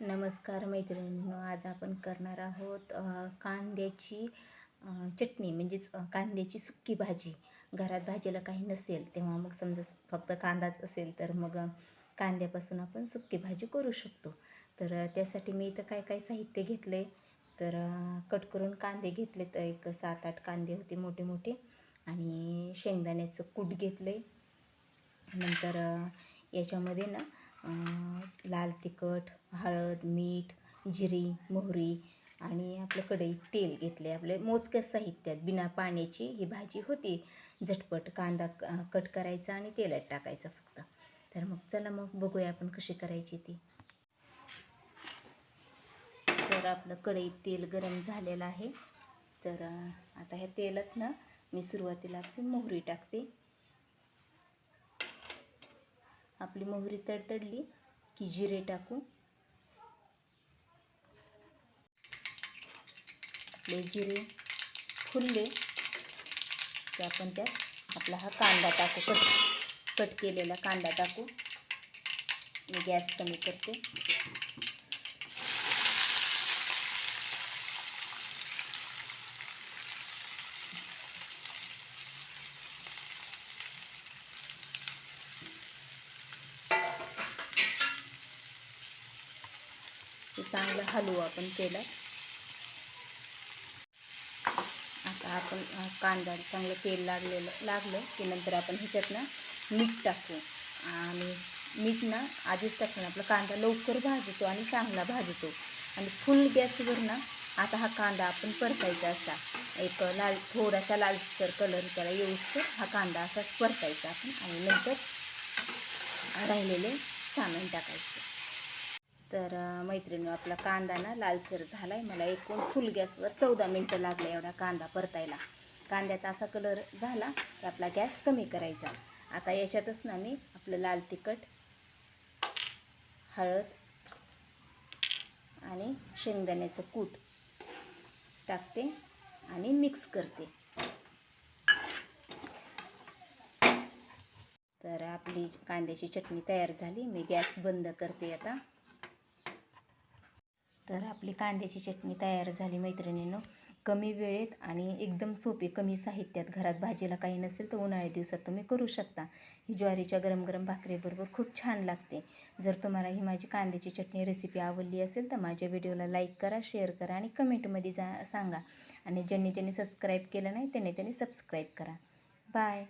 नमस्कार मैत्रिणींनो आज आपण करणार आहोत कांद्याची चटणी म्हणजेच कांद्याची सुक्की भाजी. घरात भाजीला काही नसेल तेव्हा मग समजा फक्त कांदाच असेल तर मग कांद्यापासून आपण सुक्की भाजी करू शकतो. तर त्यासाठी मी इथं काय काय साहित्य घेतले तर कट करून कांदे घेतले तर एक सात आठ कांदे होते मोठे मोठे. आणि शेंगदाण्याचं कूट घेतले नंतर याच्यामध्ये ना लाल तिखट हळद मीठ जिरी मोहरी आणि आपलं कढईत तेल घेतले आपले मोजक्या साहित्यात बिना पाण्याची ही भाजी होती. झटपट कांदा कट करायचा आणि तेलात टाकायचा फक्त. तर मग चला मग बघूया आपण कशी करायची ती. तर आपलं कढईत तेल गरम झालेलं आहे. तर आता ह्या तेलात ना मी सुरुवातीला आपली मोहरी टाकते. आपली मोहरी तडतडली की जिरे टाकू आपले जिरे फुलले की आपण त्यात आपला हा कांदा टाकू. कट कट केलेला कांदा टाकू. मी गॅस कमी करते. चांगला हलवा आपण केला आता आपण कांदा चांगलं तेल लागलेलं लागलं की नंतर आपण ह्याच्यात ना मीठ टाकू. आणि मीठ ना आधीच टाकून आपला कांदा लवकर भाजतो आणि चांगला भाजतो. आणि फुल गॅसवर ना आता हा कांदा आपण परतायचा असा. एक लाल थोडासा लालसर कलर त्याला येऊस हा कांदा असाच परतायचा आपण आणि नंतर राहिलेले सामान टाकायचं. तर मैत्रिणी आपला कांदा ना लालसर झाला आहे मला एकूण फुल गॅसवर चौदा मिनटं लागले एवढा कांदा परतायला. कांद्याचा असा कलर झाला की आपला गॅस कमी करायचा. आता याच्यातच ना मी आपलं लाल तिखट हळद आणि शेंगदाण्याचं कूट टाकते आणि मिक्स करते. तर आपली कांद्याची चटणी तयार झाली. मी गॅस बंद करते आता. तर आपली कांद्याची चटणी तयार झाली मैत्रिणींनो. कमी वेळेत आणि एकदम सोपी कमी साहित्यात घरात भाजीला काही नसेल तर उन्हाळ्या दिवसात तुम्ही करू शकता. ही ज्वारीच्या गरम गरम भाकरीबरोबर खूप छान लागते. जर तुम्हाला ही माझी कांद्याची चटणी रेसिपी आवडली असेल तर माझ्या व्हिडिओला लाईक करा शेअर करा आणि कमेंटमध्ये जा सांगा. आणि ज्यांनी ज्यांनी सबस्क्राईब केलं नाही त्यांनी त्यांनी सबस्क्राईब करा. बाय